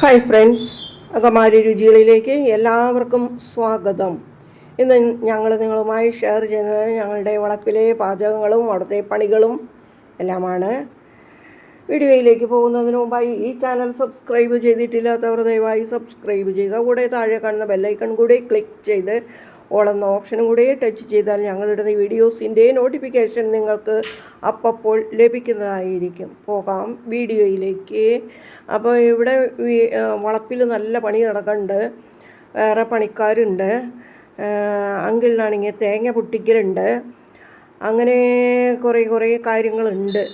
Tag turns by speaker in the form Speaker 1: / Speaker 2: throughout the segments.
Speaker 1: Hi friends അകമാരി രുചികളിലേക്ക് എല്ലാവർക്കും സ്വാഗതം. ഇന്ന് ഞങ്ങൾ നിങ്ങളുമായി ഷെയർ ചെയ്യുന്നത് ഞങ്ങളുടെ വളപ്പിലെ പാചകങ്ങളും അവിടുത്തെ പണികളും എല്ലാമാണ്. വീഡിയോയിലേക്ക് പോകുന്നതിന് മുമ്പായി ഈ ചാനൽ സബ്സ്ക്രൈബ് ചെയ്തിട്ടില്ലാത്തവർ ദയവായി സബ്സ്ക്രൈബ് ചെയ്യുക. കൂടെ താഴെ കാണുന്ന ബെല്ലൈക്കൺ കൂടി ക്ലിക്ക് ചെയ്ത് ഓൾ എന്ന ഓപ്ഷനും കൂടെ ടച്ച് ചെയ്താൽ ഞങ്ങളിടുന്ന വീഡിയോസിന്റെ നോട്ടിഫിക്കേഷൻ നിങ്ങൾക്ക് അപ്പോൾ ലഭിക്കുന്നതായിരിക്കും. പോകാം വീഡിയോയിലേക്ക്. അപ്പോൾ ഇവിടെ വളപ്പിൽ നല്ല പണി നടക്കുന്നുണ്ട്. വേറെ പണിക്കാരുണ്ട്. അങ്കിളിനാണെങ്കിൽ തേങ്ങ പൊട്ടിക്കലുണ്ട്. അങ്ങനെ കുറേ കുറേ കാര്യങ്ങളുണ്ട്.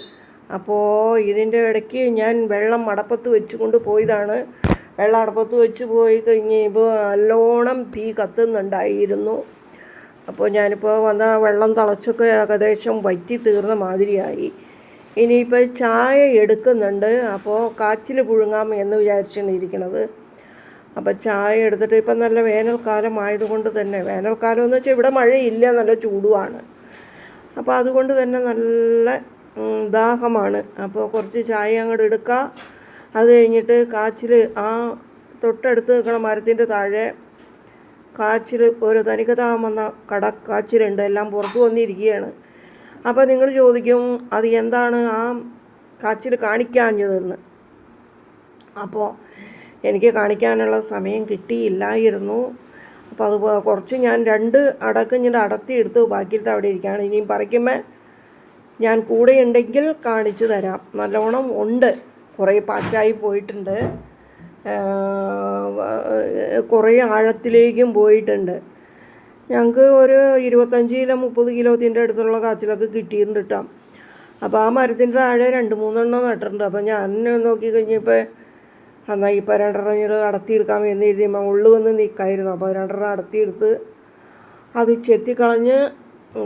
Speaker 1: അപ്പോൾ ഇതിന്റെ ഇടയ്ക്ക് ഞാൻ വെള്ളം മടപ്പത്ത് വെച്ചുകൊണ്ട് പോയതാണ്. വെള്ളം അടുപ്പത്ത് വെച്ച് പോയി കഴിഞ്ഞപ്പോൾ നല്ലോണം തീ കത്തുന്നുണ്ടായിരുന്നു. അപ്പോൾ ഞാനിപ്പോൾ വന്ന വെള്ളം തിളച്ചൊക്കെ ഏകദേശം വറ്റി തീർന്ന മാതിരിയായി. ഇനിയിപ്പോൾ ചായ എടുക്കുന്നുണ്ട്. അപ്പോൾ കാച്ചിൽ പുഴുങ്ങാം എന്ന് വിചാരിച്ചാണ് ഇരിക്കുന്നത് അപ്പോൾ ചായ എടുത്തിട്ട് ഇപ്പം നല്ല വേനൽക്കാലം ആയതുകൊണ്ട് തന്നെ വേനൽക്കാലം എന്ന് വെച്ചാൽ ഇവിടെ മഴയില്ല നല്ല ചൂടുമാണ്. അപ്പോൾ അതുകൊണ്ട് തന്നെ നല്ല ദാഹമാണ്. അപ്പോൾ കുറച്ച് ചായ അങ്ങോട്ട് എടുക്കുക അത് കഴിഞ്ഞിട്ട് കാച്ചിൽ ആ തൊട്ടടുത്ത് നിൽക്കണ മരത്തിന്റെ താഴെ കാച്ചിൽ ഒരു തനിക്കതാമെന്ന കട കാച്ചിലുണ്ട് എല്ലാം പുറത്തു വന്നിരിക്കുകയാണ്. അപ്പോൾ നിങ്ങൾ ചോദിക്കും അത് എന്താണ് ആ കാച്ചിൽ കാണിക്കാഞ്ഞതെന്ന്? അപ്പോൾ എനിക്ക് കാണിക്കാനുള്ള സമയം കിട്ടിയില്ലായിരുന്നു. അപ്പോൾ അത് കുറച്ച് ഞാൻ രണ്ട് അടക്കം ഞാൻ അടത്തിയെടുത്ത് ബാക്കിയിലത്തെ അവിടെ ഇരിക്കുകയാണ്. ഇനിയും പറിക്കുമ്പോൾ ഞാൻ കൂടെ ഉണ്ടെങ്കിൽ കാണിച്ചു തരാം. നല്ലോണം ഉണ്ട്. കുറേ പാച്ചായി പോയിട്ടുണ്ട്. കുറേ ആഴത്തിലേക്കും പോയിട്ടുണ്ട്. ഞങ്ങൾക്ക് ഒരു ഇരുപത്തഞ്ച് കിലോ മുപ്പത് കിലോത്തിന്റെ അടുത്തുള്ള കാച്ചിലൊക്കെ കിട്ടിയിട്ടുണ്ട് കേട്ടോ അപ്പോൾ ആ മരത്തിന്റെ താഴെ രണ്ട് മൂന്നെണ്ണം നട്ടിട്ടുണ്ട്. അപ്പോൾ ഞാൻ നോക്കി കഴിഞ്ഞപ്പോൾ എന്നാൽ ഇപ്പോൾ രണ്ടെണ്ണം ഞാൻ അടത്തിയെടുക്കാൻ എന്ന് എഴുതി ഉള്ളു വന്ന് നിൽക്കായിരുന്നു അപ്പോൾ രണ്ടെണ്ണം അടത്തിയെടുത്ത് അത് ചെത്തിക്കളഞ്ഞ്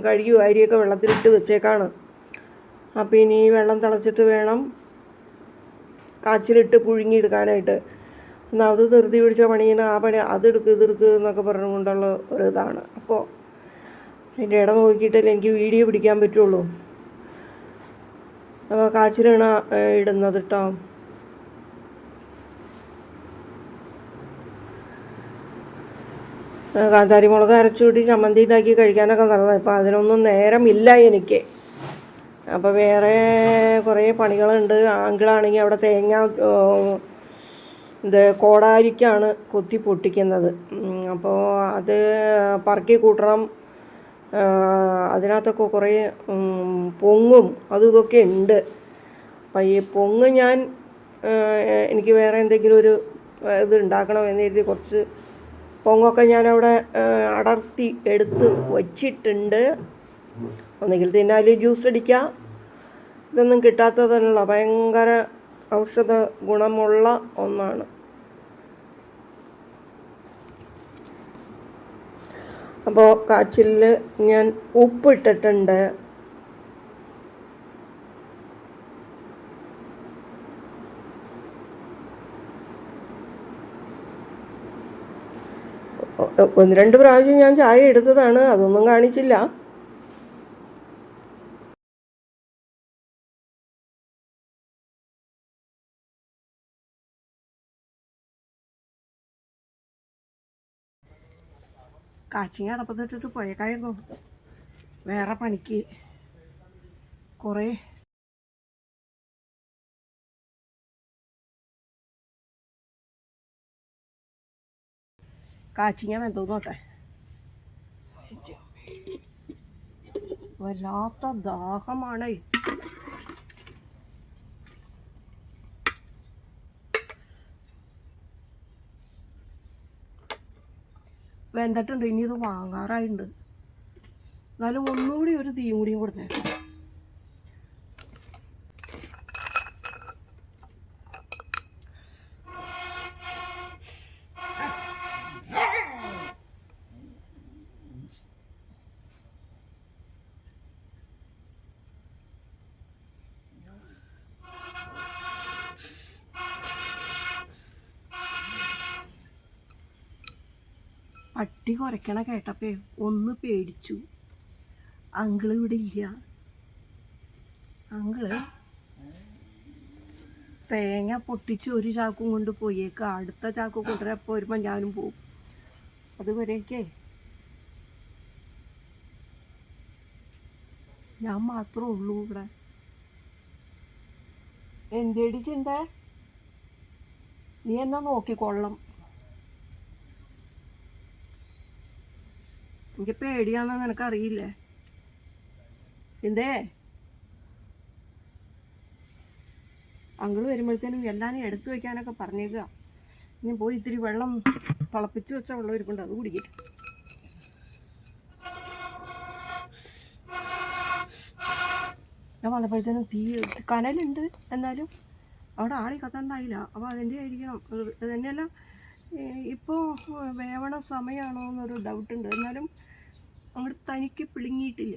Speaker 1: കഴുകി അരിയൊക്കെ വെള്ളത്തിലിട്ട് വെച്ചേക്കാണ്. അപ്പോൾ ഇനി വെള്ളം തിളച്ചിട്ട് വേണം കാച്ചിലിട്ട് പുഴുങ്ങിയെടുക്കാനായിട്ട്. എന്നാൽ അത് ധൃതി പിടിച്ച പണിയാണ് ആ പണി അതെടുക്ക് ഇതെടുക്ക് എന്നൊക്കെ പറഞ്ഞുകൊണ്ടുള്ള ഒരു ഇതാണ് അപ്പോൾ അതിന്റെ ഇടം നോക്കിയിട്ടല്ലേ എനിക്ക് വീഡിയോ പിടിക്കാൻ പറ്റുള്ളൂ. അപ്പോൾ കാച്ചിലാണ് ഇടുന്നത് കേട്ടോ കാന്താരി മുളക് അരച്ചുകൂട്ടി ചമ്മന്തി ഉണ്ടാക്കി കഴിക്കാനൊക്കെ നല്ലതാണ് ഇപ്പം അതിനൊന്നും നേരമില്ല എനിക്ക്. അപ്പോൾ വേറെ കുറേ പണികളുണ്ട്. ആങ്കിളാണെങ്കിൽ അവിടെ തേങ്ങ ഇത് കോടാരിക്കാണ് കൊത്തി പൊട്ടിക്കുന്നത്. അപ്പോൾ അത് പറക്കി കൂട്ടണം. അതിനകത്തൊക്കെ കുറേ പൊങ്ങും. അതും ഇതൊക്കെ ഉണ്ട്. അപ്പം ഈ പൊങ്ങ് ഞാൻ എനിക്ക് വേറെ എന്തെങ്കിലും ഒരു ഇത് ഉണ്ടാക്കണം എന്ന് കരുതി കുറച്ച് പൊങ്ങൊക്കെ ഞാനവിടെ അടർത്തി എടുത്ത് വച്ചിട്ടുണ്ട്. ഒന്നുകിൽ തിന്നാലി ജ്യൂസ് അടിക്കാം. ഇതൊന്നും കിട്ടാത്തതല്ല ഭയങ്കര ഔഷധ ഗുണമുള്ള ഒന്നാണ്. അപ്പോൾ കാച്ചിലിൽ ഞാൻ ഉപ്പ് ഇട്ടിട്ടുണ്ട് ഒന്ന് രണ്ട് പ്രാവശ്യം ഞാൻ ചായ എടുത്തതാണ്. അതൊന്നും കാണിച്ചില്ല. കാച്ചിങ് അടപ്പത്തിട്ടിട്ട് പോയേക്കായിരുന്നു വേറെ പണിക്ക് കുറേ കാച്ചിങ്ങ വെന്തോന്നോട്ടെ വല്ലാത്ത ദാഹമാണ്. വെന്തിട്ടുണ്ട് ഇനി ഇത് വാങ്ങാറായിട്ടുണ്ട് എന്നാലും ഒന്നുകൂടി ഒരു തീയും കൂടിയും കൊടുത്തേക്കാം. പട്ടി കുറയ്ക്കണ കേട്ടപ്പേ ഒന്ന് പേടിച്ചു. അങ്കിൾ ഇവിടെ ഇല്ല. അങ്കിൾ തേങ്ങ പൊട്ടിച്ച് ഒരു ചാക്കും കൊണ്ട് പോയേക്ക. അടുത്ത ചാക്ക് കൊണ്ടുവരപ്പോൾ വരുമ്പോൾ ഞാനും പോവും. അതുവരെയൊക്കെ ഞാൻ മാത്രമേ ഉള്ളൂ ഇവിടെ. എന്തേടി ചിന്ത? നീ എന്നാ നോക്കിക്കൊള്ളം എനിക്ക് പേടിയാണെന്ന് നിനക്കറിയില്ലേ? എന്തേ? അങ്കിൾ വരുമ്പോഴത്തേനും എല്ലാവരും എടുത്തു വയ്ക്കാനൊക്കെ പറഞ്ഞേക്കുക. ഇനി പോയി ഇത്തിരി വെള്ളം തിളപ്പിച്ച് വെച്ച വെള്ളം ഇരിക്കുന്നുണ്ട് അത് കുടിക്കട്ടെ ഞാൻ വന്നപ്പോഴത്തേനും തീ കനലുണ്ട് എന്നാലും അവിടെ ആളി കത്തണ്ടായില്ല. അപ്പോൾ അതിന്റെ ആയിരിക്കണം. തന്നെയല്ല ഇപ്പോൾ വേവണ സമയമാണോ എന്നൊരു ഡൗട്ടുണ്ട് എന്നാലും അങ്ങോട്ട് തനിക്ക് പിടുങ്ങിയിട്ടില്ല.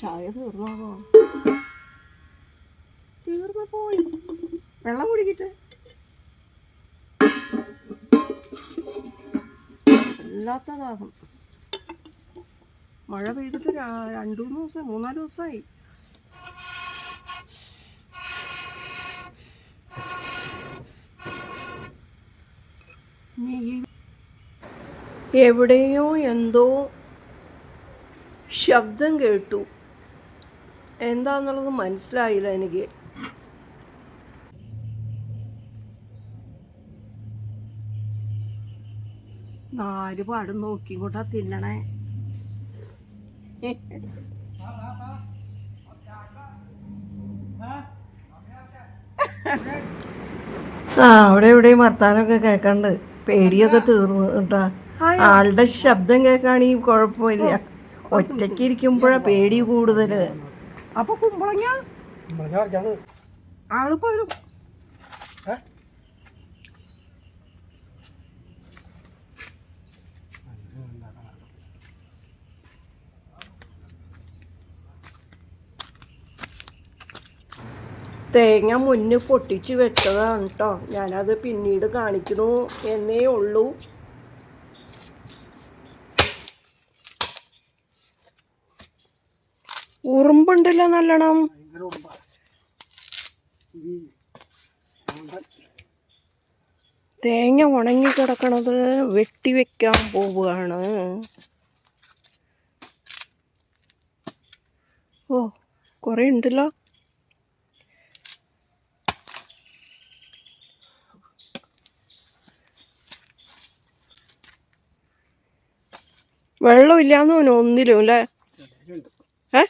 Speaker 1: ചായ തീർന്നാകോ തീർന്നു പോയി. വെള്ളം കുടിക്കട്ടെ. വല്ലാത്ത ദാഹം. മഴ പെയ്തിട്ട് രണ്ടു മൂന്ന് ദിവസം മൂന്നാൽ ദിവസമായി എവിടെയോ എന്തോ ശബ്ദം കേട്ടു. എന്താന്നുള്ളത് മനസ്സിലായില്ല എനിക്ക്. നാല് പാടും നോക്കി കൂട്ടാ തിന്നണേ. ആ അവിടെ എവിടെയും വർത്താനൊക്കെ കേക്കണ്ട്. പേടിയൊക്കെ തീർന്നു കേട്ടാ. ആളുടെ ശബ്ദം കേൾക്കാണെങ്കിൽ കുഴപ്പമില്ല. ഒറ്റയ്ക്ക് ഇരിക്കുമ്പോഴാ പേടി കൂടുതൽ. അപ്പൊ കുമ്പളങ്ങ? ആൾ പോരും തേങ്ങ മുന്നിൽ പൊട്ടിച്ച് വെച്ചതാണ് കേട്ടോ ഞാനത് പിന്നീട് കാണിക്കുന്നു എന്നേ ഉള്ളൂ. ഉറുമ്പുണ്ടല്ലോ നല്ലോണം. തേങ്ങ ഉണങ്ങി കിടക്കണത് വെട്ടിവെക്കാൻ പോവുകയാണ്. ഓ കുറേ ഉണ്ടല്ലോ. വെള്ളമില്ലാന്ന് തോന്നുന്നു ഒന്നിലും അല്ലേ? ഏ?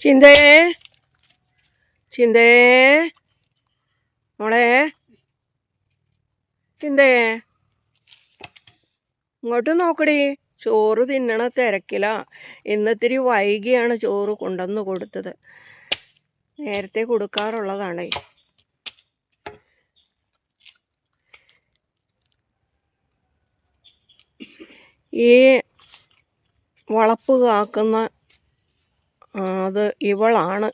Speaker 1: ചിന്തേ ചിന്തേ മോളെ ചിന്തേ ഇങ്ങോട്ട് നോക്കടി. ചോറ് തിന്നണ തിരക്കില. ഇന്നിത്തിരി വൈകിയാണ് ചോറ് കൊണ്ടുവന്ന് കൊടുത്തത്. നേരത്തെ കൊടുക്കാറുള്ളതാണ്. ഈ വളപ്പ് കാക്കുന്ന അത് ഇവളാണ്.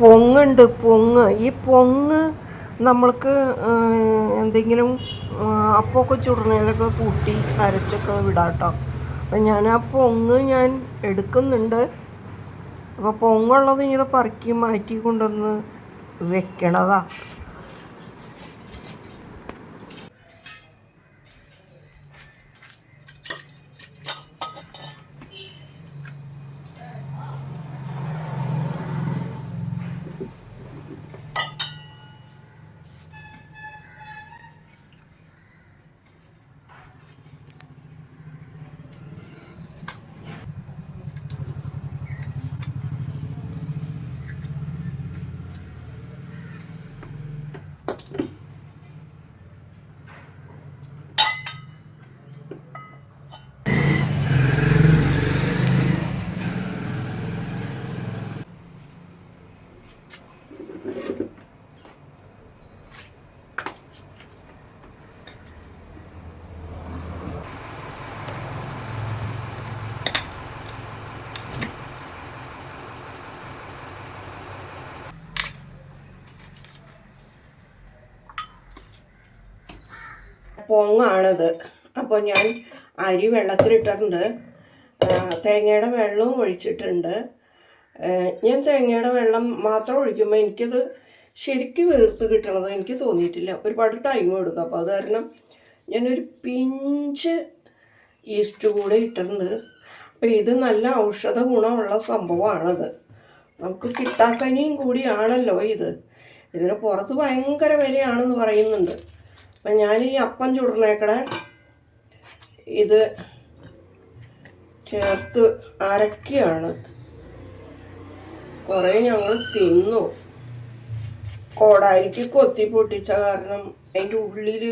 Speaker 1: പൊങ്ങുണ്ട് പൊങ്ങ്. ഈ പൊങ്ങ് നമ്മൾക്ക് എന്തെങ്കിലും അപ്പമൊക്കെ ചുടുന്നതിലൊക്കെ കൂട്ടി അരച്ചൊക്കെ വിടാട്ടോ. അപ്പം ഞാൻ ആ പൊങ്ങ് ഞാൻ എടുക്കുന്നുണ്ട്. അപ്പോൾ പൊങ്ങുള്ളത് ഇങ്ങനെ പറക്കി മാറ്റി കൊണ്ടുവന്ന് വെക്കണതാ. പൊങ്ങാണിത്. അപ്പോൾ ഞാൻ അരി വെള്ളത്തിലിട്ടിട്ടുണ്ട്. തേങ്ങയുടെ വെള്ളവും ഒഴിച്ചിട്ടുണ്ട്. ഞാൻ തേങ്ങയുടെ വെള്ളം മാത്രം ഒഴിക്കുമ്പോൾ എനിക്കത് ശരിക്കും വീർത്ത് കിട്ടണത് എനിക്ക് തോന്നിയിട്ടില്ല. ഒരുപാട് ടൈം എടുക്കും. അപ്പോൾ അത് കാരണം ഞാനൊരു പിഞ്ച് ഈസ്റ്റ് കൂടെ ഇട്ടിട്ടുണ്ട്. അപ്പോൾ ഇത് നല്ല ഔഷധ ഗുണമുള്ള സംഭവമാണത്. നമുക്ക് കിട്ടാക്കനിയും കൂടിയാണല്ലോ ഇത്. ഇതിന് പുറത്ത് ഭയങ്കര വിലയാണെന്ന് പറയുന്നുണ്ട്. അപ്പം ഞാൻ ഈ അപ്പം ചുടണേക്കടെ ഇത് ചേർത്ത് അരക്കുകയാണ്. കുറേ ഞങ്ങൾ തിന്നു. കോടാരിക്ക് കൊത്തി പൊട്ടിച്ച കാരണം അതിന്റെ ഉള്ളിൽ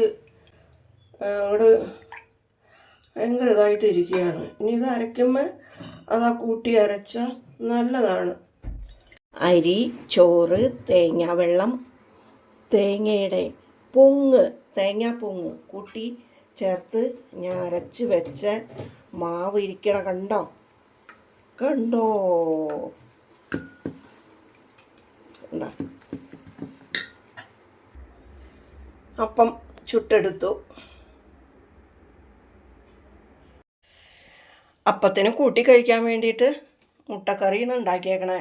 Speaker 1: അങ്ങോട്ട് ഭയങ്കര ഇതായിട്ട് ഇരിക്കുകയാണ്. ഇനി ഇത് അരയ്ക്കുമ്പോൾ അതാ കൂട്ടി അരച്ച നല്ലതാണ്. അരി ചോറ് തേങ്ങാവെള്ളം തേങ്ങയുടെ പൊങ്ങ് തേങ്ങാ പൊങ്ങ് കൂട്ടി ചേർത്ത് ഞാൻ അരച്ച് വെച്ച മാവ് ഇരിക്കണ കണ്ടോ? കണ്ടോ? കണ്ടോ? അപ്പം ചുട്ടെടുത്തു. അപ്പത്തിന് കൂട്ടി കഴിക്കാൻ വേണ്ടിയിട്ട് മുട്ടക്കറിയാണ് ഉണ്ടാക്കിയേക്കണേ.